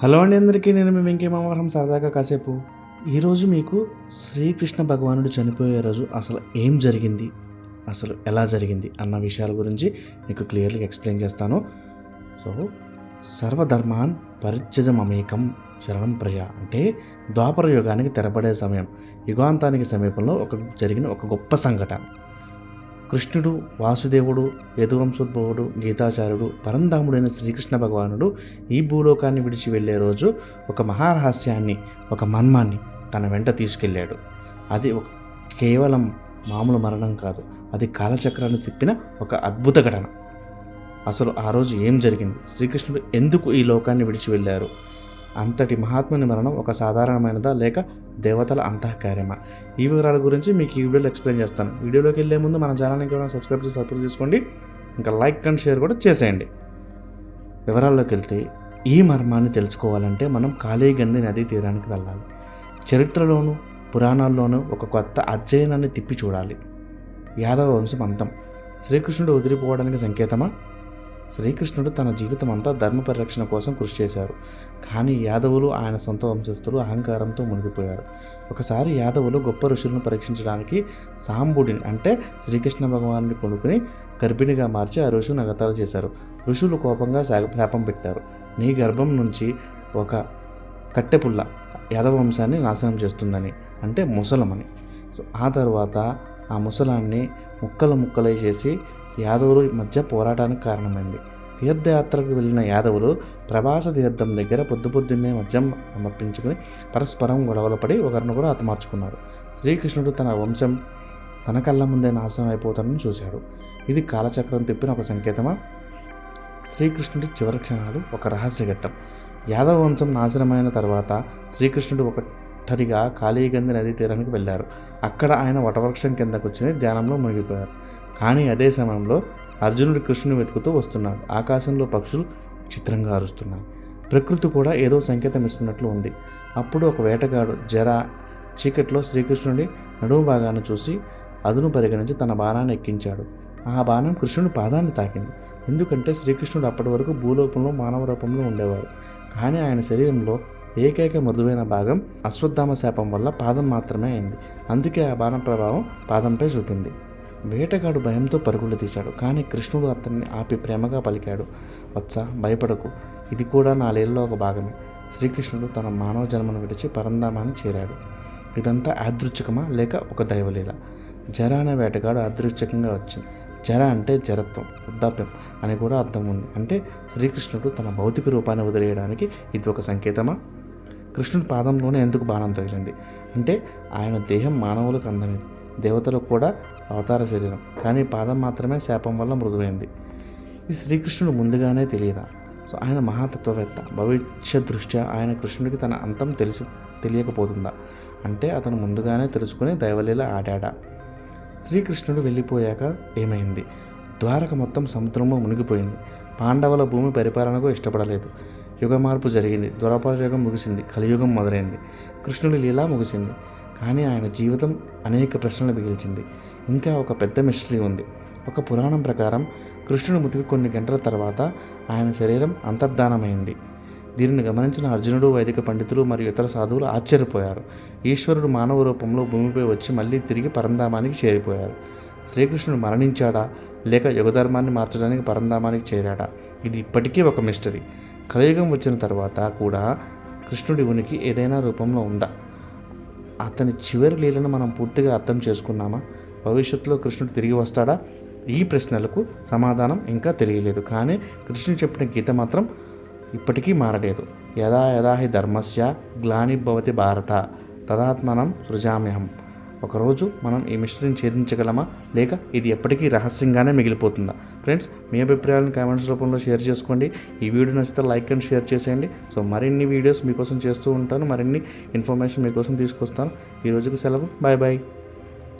Hello అండి అందరికీ నేను మేము ఇంకేమవరం సరదాగా కాసేపు. ఈరోజు మీకు శ్రీకృష్ణ భగవానుడు చనిపోయే రోజు అసలు ఏం జరిగింది అసలు ఎలా జరిగింది అన్న విషయాల గురించి మీకు క్లియర్గా ఎక్స్ప్లెయిన్ చేస్తాను. సో సర్వధర్మాన్ పరిత్యజమేకం శరణం ప్రజ అంటే ద్వాపర యుగానికి తెరపడే సమయం యుగాంతానికి సమీపంలో ఒక జరిగిన ఒక గొప్ప సంఘటన. కృష్ణుడు వాసుదేవుడు యదువంశోద్భవుడు గీతాచార్యుడు పరంధాముడైన శ్రీకృష్ణ భగవానుడు ఈ భూలోకాన్ని విడిచి వెళ్ళే రోజు ఒక మహారహస్యాన్ని ఒక మర్మాన్ని తన వెంట తీసుకెళ్ళాడు. అది ఒక కేవలం మామూలు మరణం కాదు అది కాలచక్రాన్ని తిప్పిన ఒక అద్భుత ఘటన. అసలు ఆ రోజు ఏం జరిగింది? శ్రీకృష్ణుడు ఎందుకు ఈ లోకాన్ని విడిచి వెళ్ళారు? అంతటి మహాత్ముని మరణం ఒక సాధారణమైనదా లేక దేవతల అంతఃకార్యమా? ఈ వివరాల గురించి మీకు ఈ వీడియోలో ఎక్స్ప్లెయిన్ చేస్తాను. వీడియోలోకి వెళ్ళే ముందు మన ఛానల్ని కూడా సబ్స్క్రైబ్ చేసి సబ్స్క్రైబ్ చేసుకోండి. ఇంకా లైక్ అండ్ షేర్ కూడా చేసేయండి. వివరాల్లోకి వెళ్తే ఈ మర్మాన్ని తెలుసుకోవాలంటే మనం కాళీగంధి నదీ తీరానికి వెళ్ళాలి. చరిత్రలోనూ పురాణాల్లోనూ ఒక కొత్త అధ్యయనాన్ని తిప్పి చూడాలి. యాదవ వంశం అంతం. శ్రీకృష్ణుడు వదిలిపోవడానికి సంకేతమా? శ్రీకృష్ణుడు తన జీవితం అంతా ధర్మ పరిరక్షణ కోసం కృషి చేశారు. కానీ యాదవులు ఆయన సొంత వంశస్థులు అహంకారంతో మునిగిపోయారు. ఒకసారి యాదవులు గొప్ప ఋషులను పరీక్షించడానికి సాంబుడిని అంటే శ్రీకృష్ణ భగవానుని కొనుక్కుని గర్భిణిగా మార్చి ఆ ఋషులు నగతాలు చేశారు. ఋషులు కోపంగా శాప- శాపం పెట్టారు. నీ గర్భం నుంచి ఒక కట్టెపుల్ల యాదవ వంశాన్ని నాశనం చేస్తుందని అంటే ముసలమని. సో ఆ తర్వాత ఆ ముసలాన్ని ముక్కలు ముక్కలై చేసి యాదవులు మధ్య పోరాటానికి కారణమైంది. తీర్థయాత్రకు వెళ్ళిన యాదవులు ప్రవాస తీర్థం దగ్గర పొద్దు పొద్దున్నే మద్యం సమర్పించుకుని పరస్పరం గొడవలు పడి ఒకరినొకరు హతమార్చుకున్నారు. శ్రీకృష్ణుడు తన వంశం తన కళ్ళ ముందే నాశనం అయిపోతానని చూశాడు. ఇది కాలచక్రం తిప్పిన ఒక సంకేతమా? శ్రీకృష్ణుడి చివరి క్షణాలు ఒక రహస్య ఘట్టం. యాదవ వంశం నాశనమైన తర్వాత శ్రీకృష్ణుడు ఒకటరిగా కాళీగంధి నదీ తీరానికి వెళ్ళారు. అక్కడ ఆయన వటవృక్షం కింద కూర్చుని ధ్యానంలో మునిగిపోయారు. కానీ అదే సమయంలో అర్జునుడు కృష్ణుని వెతుకుతూ వస్తున్నాడు. ఆకాశంలో పక్షులు చిత్రంగా అరుస్తున్నాయి. ప్రకృతి కూడా ఏదో సంకేతం ఇస్తున్నట్లు ఉంది. అప్పుడు ఒక వేటగాడు జర చీకట్లో శ్రీకృష్ణుడి నడుము భాగాన్ని చూసి అదును పరిగణించి తన బాణాన్ని ఎక్కించాడు. ఆ బాణం కృష్ణుడి పాదాన్ని తాకింది. ఎందుకంటే శ్రీకృష్ణుడు అప్పటి వరకు భూలోకంలో మానవ రూపంలో ఉండేవారు కానీ ఆయన శరీరంలో ఏకైక మృదువైన భాగం అశ్వత్థామ శాపం వల్ల పాదం మాత్రమే అయింది. అందుకే ఆ బాణం ప్రభావం పాదంపై చూపింది. వేటగాడు భయంతో పరుగులు తీశాడు. కానీ కృష్ణుడు అతన్ని ఆపి ప్రేమగా పలికాడు. వత్స భయపడకు. ఇది కూడా నాలేళ్ళలో ఒక భాగమే శ్రీకృష్ణుడు తన మానవ జన్మను విడిచి పరంధామాన్ని చేరాడు. ఇదంతా యాదృచ్ఛికమా లేక ఒక దైవలీల? జర అనే వేటగాడు యాదృచ్ఛికంగా వచ్చింది. జర అంటే జరత్వం వృద్ధాప్యం అని కూడా అర్థం ఉంది. అంటే శ్రీకృష్ణుడు తన భౌతిక రూపాన్ని వదిలేయడానికి ఇది ఒక సంకేతమా? కృష్ణుడి పాదంలోనే ఎందుకు బాణం తగిలింది? అంటే ఆయన దేహం మానవులకు అందనిది. దేవతలకు కూడా అవతార శరీరం. కానీ పాదం మాత్రమే శాపం వల్ల మృదువైంది. ఇది శ్రీకృష్ణుడు ముందుగానే తెలియదా? సో ఆయన మహాతత్వవేత్త. భవిష్యత్ దృష్ట్యా ఆయన కృష్ణుడికి తన అంతం తెలుసు తెలియకపోతుందా? అంటే అతను ముందుగానే తెలుసుకుని దైవలీల ఆడాడా. శ్రీకృష్ణుడు వెళ్ళిపోయాక ఏమైంది? ద్వారక మొత్తం సముద్రంలో మునిగిపోయింది. పాండవుల భూమి పరిపాలనకు ఇష్టపడలేదు. యుగ మార్పు జరిగింది. ద్వారపాల యుగం ముగిసింది. కలియుగం మొదలైంది. కృష్ణుడి లీలా ముగిసింది. కానీ ఆయన జీవితం అనేక ప్రశ్నలు మిగిల్చింది. ఇంకా ఒక పెద్ద మిస్టరీ ఉంది. ఒక పురాణం ప్రకారం కృష్ణుడు ముతికి కొన్ని గంటల తర్వాత ఆయన శరీరం అంతర్ధానమైంది. దీనిని గమనించిన అర్జునుడు వైదిక పండితులు మరియు ఇతర సాధువులు ఆశ్చర్యపోయారు. ఈశ్వరుడు మానవ రూపంలో భూమిపై వచ్చి మళ్ళీ తిరిగి పరంధామానికి చేరిపోయారు. శ్రీకృష్ణుడు మరణించాడా? లేక యుగధర్మాన్ని మార్చడానికి పరంధామానికి చేరాడా? ఇది ఇప్పటికీ ఒక మిస్టరీ. కలియుగం వచ్చిన తర్వాత కూడా కృష్ణుడి ఉనికి ఏదైనా రూపంలో ఉందా? అతని చివరి లీలను మనం పూర్తిగా అర్థం చేసుకున్నామా? భవిష్యత్తులో కృష్ణుడు తిరిగి వస్తాడా? ఈ ప్రశ్నలకు సమాధానం ఇంకా తెలియలేదు. కానీ కృష్ణుడు చెప్పిన గీత మాత్రం ఇప్పటికీ మారలేదు. యదా యదా హి ధర్మస్య గ్లానిభవతి భారత తదాత్మనం సృజామ్యహం. ఒకరోజు మనం ఈ మిస్టరీని ఛేదించగలమా? లేక ఇది ఎప్పటికీ రహస్యంగానే మిగిలిపోతుందా? ఫ్రెండ్స్ మీ అభిప్రాయాలను కామెంట్స్ రూపంలో షేర్ చేసుకోండి. ఈ వీడియో నచ్చితే లైక్ అండ్ షేర్ చేసేయండి. సో మరిన్ని వీడియోస్ మీకోసం చేస్తూ ఉంటాను. మరిన్ని ఇన్ఫర్మేషన్ మీకోసం తీసుకొస్తాను. ఈ రోజుకు సెలవు. Bye bye